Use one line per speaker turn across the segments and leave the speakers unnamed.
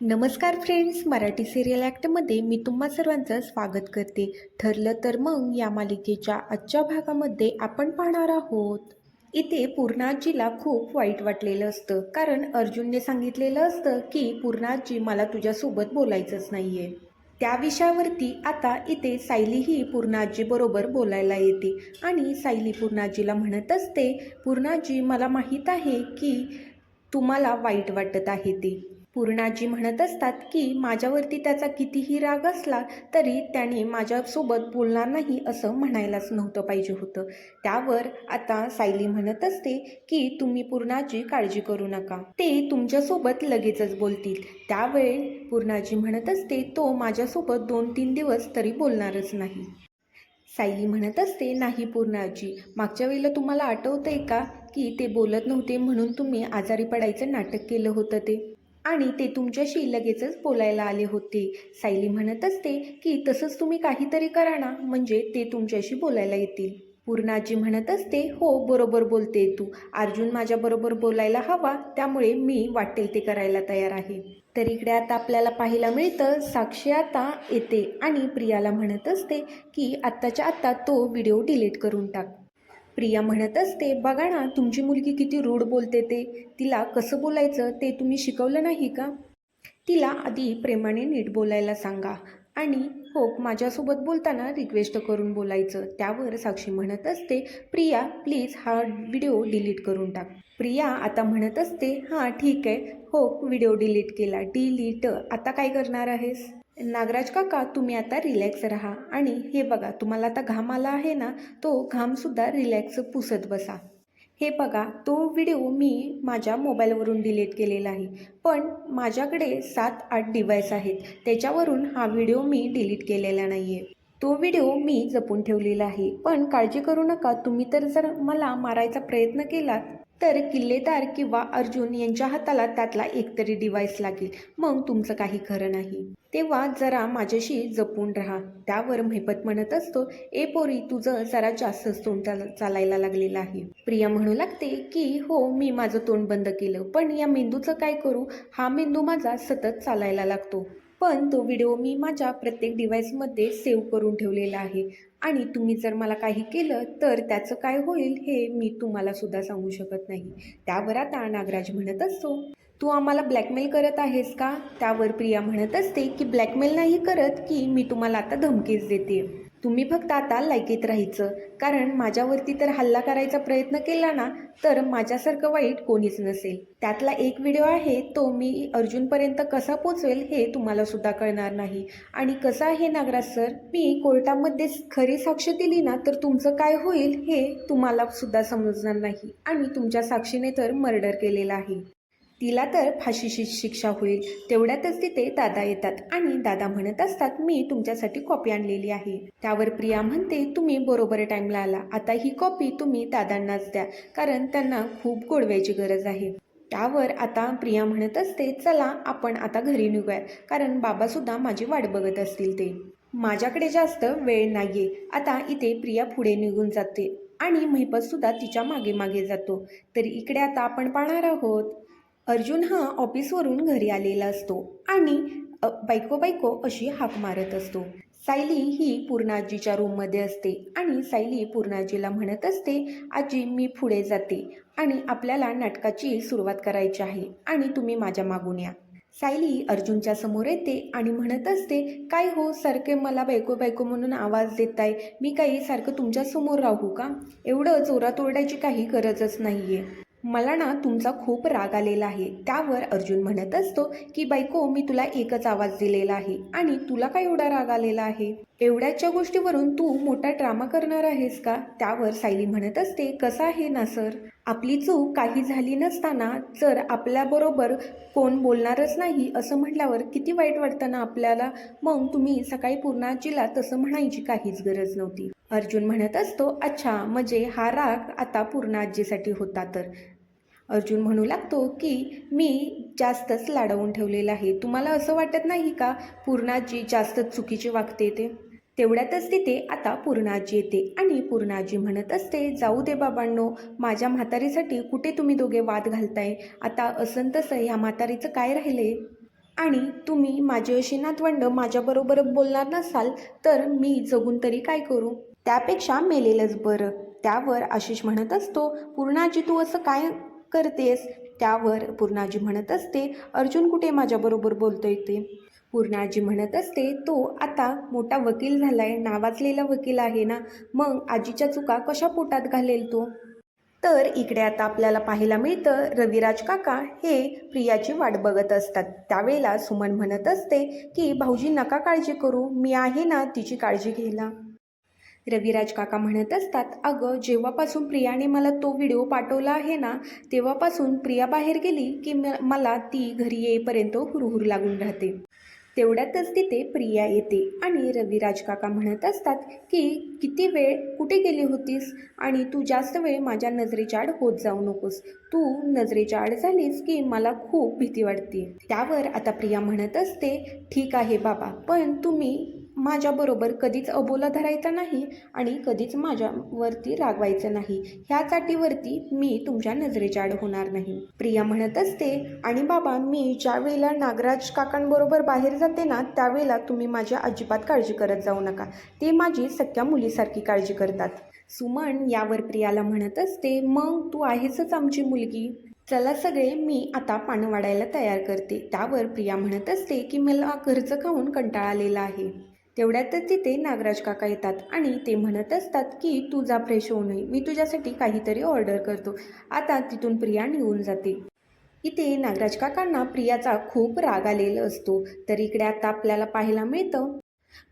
नमस्कार friends Marathi serial ॲक्टमध्ये मी तुम्हा सर्वांचं स्वागत करते. ठरलं तर मग या मालिकेच्या आजच्या भागामध्ये आपण पाहणार आहोत. इथे पूर्णाजीला खूप वाईट वाटलेलं असतं. कारण अर्जुनने सांगितलेलं असतं की पूर्णाजी मला तुझ्यासोबत बोलायचंच नाही आहे त्या विषयावरती आता इथे सायलीही पूर्णाजीबरोबर बोलायला येते. आणि सायली पूर्णाजीला म्हणत असते पूर्णाजी मला माहीत आहे की तुम्हाला वाईट वाटत आहे ते. पूर्णाजी म्हणत असतात की माझ्यावरती त्याचा कितीही राग असला तरी त्याने माझ्यासोबत बोलणार नाही असं म्हणायलाच नव्हतं पाहिजे होतं. त्यावर आता सायली म्हणत असते की तुम्ही पूर्णाची काळजी करू नका. ते तुमच्यासोबत लगेचच बोलतील. त्यावेळी पूर्णाजी म्हणत असते तो माझ्यासोबत दोन तीन दिवस तरी बोलणारच नाही. सायली म्हणत असते नाही पूर्णाजी मागच्या वेळेला तुम्हाला आठवतंय का की ते बोलत नव्हते म्हणून तुम्ही आजारी पडायचं नाटक केलं होतं ते? आणि ते तुमच्याशी लगेचच बोलायला आले होते. सायली म्हणत असते की तसंच तुम्ही काहीतरी करा ना म्हणजे ते तुमच्याशी बोलायला येतील. पूर्णाजी म्हणत असते हो बरोबर बोलते तू. अर्जुन माझ्याबरोबर बोलायला हवा त्यामुळे मी वाटेल ते करायला तयार आहे. तर इकडे आता आपल्याला पाहायला मिळतं साक्षी आता येते आणि प्रियाला म्हणत असते की आत्ताच्या आत्ता तो व्हिडिओ डिलीट करून टाक. प्रिया म्हणत असते बघा ना तुमची मुलगी किती रूढ बोलते ते. तिला कसं बोलायचं ते तुम्ही शिकवलं नाही का? तिला आधी प्रेमाने नीट बोलायला सांगा. आणि हो माझ्यासोबत बोलताना रिक्वेस्ट करून बोलायचं. त्यावर साक्षी म्हणत असते प्रिया प्लीज हा व्हिडिओ डिलीट करून टाक. प्रिया आता म्हणत असते हां ठीक आहे. हो व्हिडिओ डिलीट केला. डिलीट आता काय करणार आहेस? नागराज काका तुम्ही आता रिलॅक्स राहा. आणि हे बघा तुम्हाला आता घाम आला आहे ना तो घामसुद्धा रिलॅक्स पुसत बसा. हे बघा तो व्हिडिओ मी माझ्या मोबाईलवरून डिलीट केलेला आहे. पण माझ्याकडे सात आठ डिव्हाइस आहेत. त्याच्यावरून हा व्हिडिओ मी डिलीट केलेला नाही आहे तो व्हिडिओ मी जपून ठेवलेला आहे. पण काळजी करू नका तुम्ही तर जर मला मारायचा प्रयत्न केलात तर किल्लेदार किंवा अर्जुन यांच्या हाताला त्यातला एकतरी डिव्हाइस लागेल. मग तुमचं काही खरं नाही. तेव्हा जरा माझ्याशी जपून राहा. त्यावर महिपत म्हणत असतो ए पोरी तुझं जरा जास्तच तोंड चाल चालायला लागलेलं आहे. प्रिया म्हणू लागते की हो मी माझं तोंड बंद केलं. पण या मेंदूचं काय करू? हा मेंदू माझा सतत चालायला लागतो. पण तो व्हिडिओ मी माझ्या प्रत्येक डिव्हाइसमध्ये सेव्ह करून ठेवलेला आहे. आणि तुम्ही जर मला काही केलं तर त्याचं काय होईल हे मी तुम्हाला सुद्धा सांगू शकत नाही. त्यावर आता नागराज म्हणत असतो तू आम्हाला ब्लॅकमेल करत आहेस का? त्यावर प्रिया म्हणत असते की ब्लॅकमेल नाही करत की मी तुम्हाला आता धमकीच देते तुम्ही फक्त आता लायकीत राहायचं. कारण माझ्यावरती तर हल्ला करायचा प्रयत्न केला ना तर माझ्यासारखं वाईट कोणीच नसेल. त्यातला एक व्हिडिओ आहे तो मी अर्जुनपर्यंत कसा पोचवेल हे तुम्हाला सुद्धा कळणार नाही. आणि कसं आहे नागराज सर मी कोर्टामध्ये खरी साक्ष दिली ना तर तुमचं काय होईल हे तुम्हाला सुद्धा समजणार नाही. आणि तुमच्या साक्षीने तर मर्डर केलेला आहे. तिला तर फाशीची शिक्षा होईल. तेवढ्यातच तिथे दादा येतात आणि दादा म्हणत असतात मी तुमच्यासाठी कॉपी आणलेली आहे. त्यावर प्रिया म्हणते तुम्ही बरोबर टाईमला आला. आता ही कॉपी तुम्ही दादांनाच द्या कारण त्यांना खूप गोडव्याची गरज आहे. त्यावर आता प्रिया म्हणत असते चला आपण आता घरी निघूया कारण बाबासुद्धा माझी वाट बघत असतील ते. माझ्याकडे जास्त वेळ नाहीये. आता इथे प्रिया पुढे निघून जाते आणि महिपतसुद्धा तिच्यामागे मागे जातो. तर इकडे आता आपण पाहणार आहोत अर्जुन हा ऑफिसवरून घरी आलेला असतो आणि बायको बायको अशी हाक मारत असतो. सायली ही पूर्णाजीच्या रूममध्ये असते आणि सायली पूर्णाजीला म्हणत असते आजी मी पुढे जाते आणि आपल्याला नाटकाची सुरुवात करायची आहे आणि तुम्ही माझ्या मागून या. सायली अर्जुनच्या समोर येते आणि म्हणत असते काय हो सारखे मला बायको बायको म्हणून आवाज देताय. मी काही सारखं तुमच्यासमोर राहू का? एवढं जोरात ओरडायची काही गरजच नाही आहे मला ना तुमचा खूप राग आलेला आहे. त्यावर अर्जुन म्हणत असतो की बायको मी तुला एकच आवाज दिलेला आहे आणि तुला काय एवढा राग आलेला आहे? एवढ्याच्या गोष्टीवरून तू मोठा ड्रामा करणार आहेस का? त्यावर सायली म्हणत असते कसं आहे ना सर? आपली चूक काही झाली नसताना जर आपल्याबरोबर कोण बोलणारच नाही असं म्हटल्यावर किती वाईट वाटतं ना आपल्याला? मग तुम्ही सकाळी पूर्णाजीला तसं म्हणायची काहीच गरज नव्हती. अर्जुन म्हणत असतो अच्छा म्हणजे हा राग आता पूर्णाजीसाठी होता तर. अर्जुन म्हणू लागतो की मी जास्तच लाडवून ठेवलेलं आहे. तुम्हाला असं वाटत नाही का पूर्णाजी जास्तच चुकीचे वागते ते? तेवढ्यातच तिथे आता पूर्णाजी येते आणि पूर्णाजी म्हणत असते जाऊ दे बाबांनो माझ्या म्हातारीसाठी कुठे तुम्ही दोघे वाद घालताय? आता असं तसं ह्या म्हातारीचं काय राहिले? आणि तुम्ही माझी अशी नातवंड माझ्याबरोबर बोलणार नसाल तर मी जगून तरी काय करू? त्यापेक्षा मेलेलंच बरं. त्यावर आशिष म्हणत असतो पूर्णाजी तू असं काय करतेस? त्यावर पूर्णाजी म्हणत असते अर्जुन कुठे माझ्याबरोबर बोलतोय ते? पूर्णाजी म्हणत असते तो आता मोठा वकील झालाय नावाजलेला वकील आहे ना? मग आजीच्या चुका कशा पोटात घालेल तो? तर इकडे आता आपल्याला पाहायला मिळतं रविराज काका हे प्रियाची वाट बघत असतात. त्यावेळेला सुमन म्हणत असते की भाऊजी नका काळजी करू. मी आहे ना तिची काळजी घ्यायला. रविराज काका म्हणत असतात अगं जेव्हापासून प्रियाने मला तो व्हिडिओ पाठवला आहे ना तेव्हापासून प्रिया बाहेर गेली की म मला ती घरी येईपर्यंत हुरहुर लागून राहते. तेवढ्यातच तिथे प्रिया येते आणि रविराज काका म्हणत असतात की किती वेळ कुठे गेली होतीस? आणि तू जास्त वेळ माझ्या नजरेच्या आड होत जाऊ नकोस. तू नजरेच्या आड झालीस की मला खूप भीती वाटते. त्यावर आता प्रिया म्हणत असते ठीक आहे बाबा पण तुम्ही माझ्याबरोबर कधीच अबोला धरायचा नाही आणि कधीच माझ्यावरती रागवायचं नाही. ह्याच अटीवरती मी तुमच्या नजरेच्या आड होणार नाही. प्रिया म्हणत असते आणि बाबा मी ज्या वेळेला नागराज काकांबरोबर बाहेर जाते ना त्यावेळेला तुम्ही माझ्या अजिबात काळजी करत जाऊ नका. ते माझी सख्या मुलीसारखी काळजी करतात. सुमन यावर प्रियाला म्हणत असते मग तू आहेसच आमची मुलगी. चला सगळे मी आता पानं वाढायला तयार करते. त्यावर प्रिया म्हणत असते की मला घरचं खाऊन कंटाळा आलेला आहे. तेवढ्यातच तिथे नागराज काका येतात आणि ते म्हणत असतात की तू जा फ्रेश होऊ नये. मी तुझ्यासाठी काहीतरी ऑर्डर करतो. आता तिथून प्रिया निघून जाते. इथे नागराज काकांना प्रियाचा खूप राग आलेला असतो. तर इकडे आता आपल्याला पाहायला मिळतं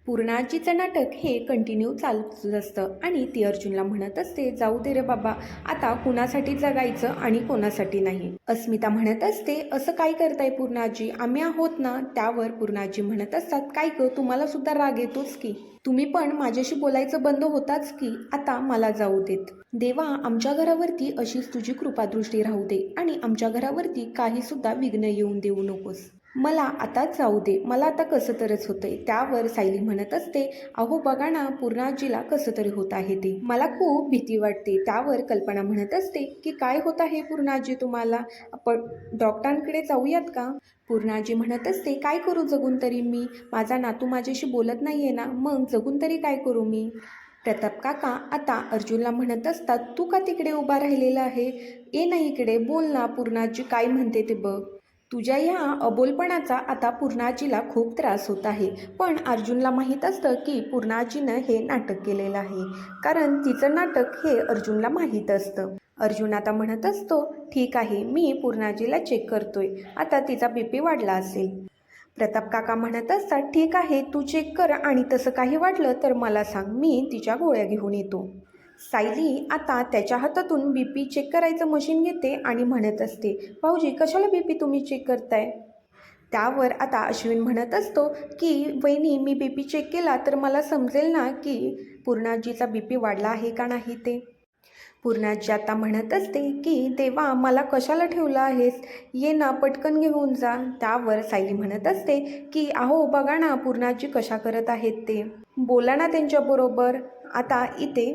पूर्णाजीचं नाटक हे कंटिन्यू चालूच असतं. आणि ती अर्जुनला म्हणत असते जाऊ दे रे बाबा आता कुणासाठी जगायचं आणि कोणासाठी नाही. अस्मिता म्हणत असते असं काय करताय पूर्णाजी? आम्ही आहोत ना? त्यावर पूर्णाजी म्हणत असतात काय ग तुम्हाला सुद्धा राग येतोच की? तुम्ही पण माझ्याशी बोलायचं बंद होताच की? आता मला जाऊ देत. देवा आमच्या घरावरती अशीच तुझी कृपादृष्टी राहू दे आणि आमच्या घरावरती काही सुद्धा विघ्न येऊन देऊ नकोस. मला आता जाऊ दे. मला आता कसं तरच होतंय? त्यावर सायली म्हणत असते अहो बघा ना पूर्णाजीला कसं तरी होत आहे ते. मला खूप भीती वाटते. त्यावर कल्पना म्हणत असते की काय होत आहे पूर्णाजी तुम्हाला? आपण डॉक्टरांकडे जाऊयात का? पूर्णाजी म्हणत असते काय करू जगून तरी मी? माझा नातू माझ्याशी बोलत नाही आहे ना? मग जगून तरी काय करू मी? प्रताप काका आता अर्जुनला म्हणत असतात तू का तिकडे उभा राहिलेला आहे? ये ना इकडे बोल ना पूर्णाजी काय म्हणते ते बघ. तुझ्या ह्या अबोलपणाचा आता पूर्णाजीला खूप त्रास होत आहे. पण अर्जुनला माहीत असतं की पूर्णाजीनं हे नाटक केलेलं आहे. कारण तिचं नाटक हे अर्जुनला माहीत असतं. अर्जुन आता म्हणत असतो ठीक आहे मी पूर्णाजीला चेक करतोय. आता तिचा बी पी वाढला असेल. प्रताप काका म्हणत असतात ठीक आहे तू चेक कर आणि तसं काही वाटलं तर मला सांग मी तिच्या गोळ्या घेऊन येतो. सायली आता त्याच्या हातातून बी पी चेक करायचं मशीन घेते आणि म्हणत असते भाऊजी कशाला बी पी तुम्ही चेक करताय? त्यावर आता अश्विन म्हणत असतो की वहिनी मी बी पी चेक केला तर मला समजेल ना की पूर्णाजीचा बी पी वाढला आहे का नाही ते? पूर्णाजी आता म्हणत असते की देवा मला कशाला ठेवलं आहेस? ये ना पटकन घेऊन जा. त्यावर सायली म्हणत असते की अहो बघा ना पूर्णाजी कशा करत आहेत ते. बोला ना त्यांच्याबरोबर. आता इथे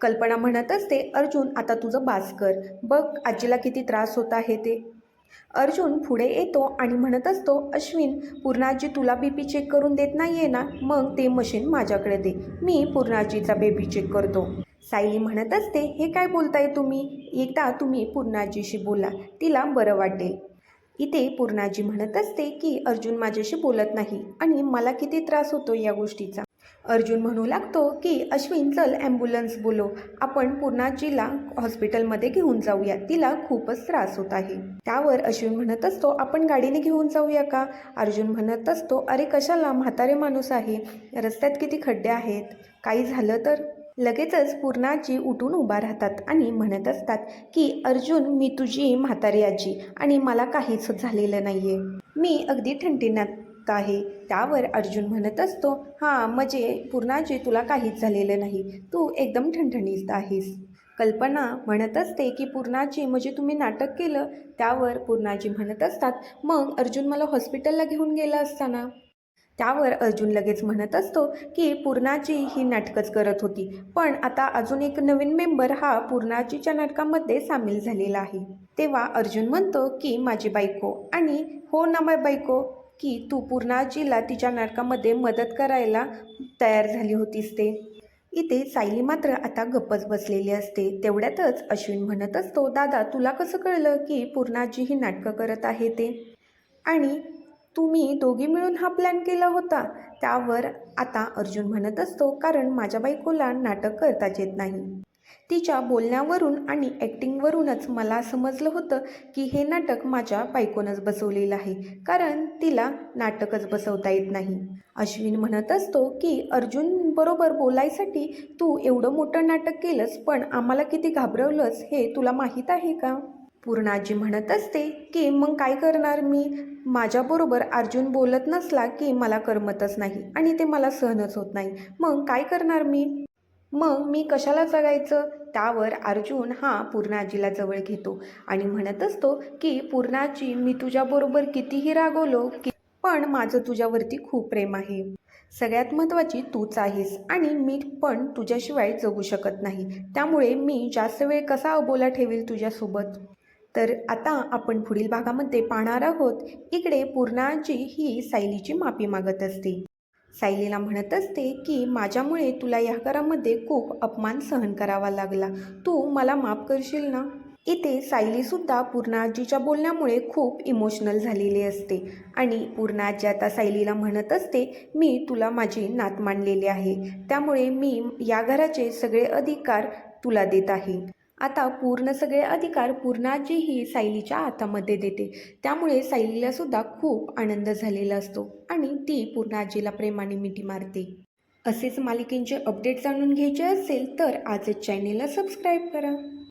कल्पना म्हणत असते अर्जुन आता तुझं बास कर. बघ आजीला किती त्रास होत आहे ते. अर्जुन पुढे येतो आणि म्हणत असतो अश्विन पूर्णाजी तुला बी पी चेक करून देत नाही आहे ना? मग ते मशीन माझ्याकडे दे. मी पूर्णाजीचा बेबी चेक करतो. सायली म्हणत असते हे काय बोलताय तुम्ही? एकदा तुम्ही पूर्णाजीशी बोला. तिला बरं वाटेल. इथे पूर्णाजी म्हणत असते की अर्जुन माझ्याशी बोलत नाही आणि मला किती त्रास होतो या गोष्टीचा. अर्जुन म्हणू लागतो की अश्विन चल ॲम्ब्युलन्स बोलो. आपण पूर्णाजीला हॉस्पिटलमध्ये घेऊन जाऊया. तिला खूपच त्रास होत आहे. त्यावर अश्विन म्हणत असतो आपण गाडीने घेऊन जाऊया का? अर्जुन म्हणत असतो अरे कशाला? म्हातारे माणूस आहे. रस्त्यात किती खड्डे आहेत? काही झालं तर? लगेचच पूर्णाजी उठून उभा राहतात आणि म्हणत असतात की अर्जुन मी तुझी म्हातारी आजी आणि मला काहीच झालेलं नाही आहे मी अगदी ठणठणीत आहे. त्यावर अर्जुन म्हणत असतो हां म्हणजे पूर्णाजी तुला काहीच झालेलं नाही. तू एकदम ठणठणीत आहेस. कल्पना म्हणत असते की पूर्णाजी म्हणजे तुम्ही नाटक केलं? त्यावर पूर्णाजी म्हणत असतात मग अर्जुन मला हॉस्पिटलला घेऊन गेला असताना? त्यावर अर्जुन लगेच म्हणत असतो की पूर्णाजी ही नाटकच करत होती पण आता अजून एक नवीन मेंबर हा पूर्णाजीच्या नाटकामध्ये सामील झालेला आहे. तेव्हा अर्जुन म्हणतो की माझी बायको. आणि हो ना माय बायको. की तू पूर्णाजीला तिच्या नाटकामध्ये मदत करायला तयार झाली होतीस ते. इथे सायली मात्र आता गप्पच बसलेली असते. तेवढ्यातच अश्विन म्हणत असतो दादा तुला कसं कळलं की पूर्णाजी ही नाटकं करत आहे ते? आणि तुम्ही दोघी मिळून हा प्लॅन केला होता? त्यावर आता अर्जुन म्हणत असतो कारण माझ्या बायकोला नाटक करताच येत नाही. तिच्या बोलण्यावरून आणि ॲक्टिंगवरूनच मला समजलं होतं की हे नाटक माझ्या बायकोनंच बसवलेलं आहे. कारण तिला नाटकच बसवता येत नाही. अश्विन म्हणत असतो की अर्जुन बरोबर बोलायसाठी तू एवढं मोठं नाटक केलंस पण आम्हाला किती घाबरवलंस हे तुला माहीत आहे का? पूर्णाजी म्हणत असते की मग काय करणार मी? माझ्याबरोबर अर्जुन बोलत नसला की मला करमतच नाही आणि ते मला सहनच होत नाही. मग काय करणार मी? मग मी कशाला जगायचं? त्यावर अर्जुन हा पूर्णाजीला जवळ घेतो आणि म्हणत असतो की पूर्णाजी मी तुझ्याबरोबर कितीही रागवलो की पण माझं तुझ्यावरती खूप प्रेम आहे. सगळ्यात महत्त्वाची तूच आहेस आणि मी पण तुझ्याशिवाय जगू शकत नाही. त्यामुळे मी जास्त वेळ कसा अबोला ठेवेल तुझ्यासोबत? तर आता आपण पुढील भागामध्ये पाहणार आहोत. इकडे पूर्णाजी ही सायलीची माफी मागत असते. सायलीला म्हणत असते की माझ्यामुळे तुला या घरामध्ये खूप अपमान सहन करावा लागला. तू मला माफ करशील ना? इथे सायलीसुद्धा पूर्णाजीच्या बोलण्यामुळे खूप इमोशनल झालेली असते. आणि पूर्णाजी आता सायलीला म्हणत असते मी तुला माझी नात मानलेली आहे. त्यामुळे मी या घराचे सगळे अधिकार तुला देत आहे. आता पूर्ण सगळे अधिकार पूर्णाजी ही सायलीच्या हातामध्ये देते. त्यामुळे सायलीला सुद्धा खूप आनंद झालेला असतो आणि ती पूर्णाजीला प्रेमाने मिठी मारते. असेच मालिकेंचे अपडेट जाणून घ्यायचे असेल तर आजच चॅनेलला सबस्क्राईब करा.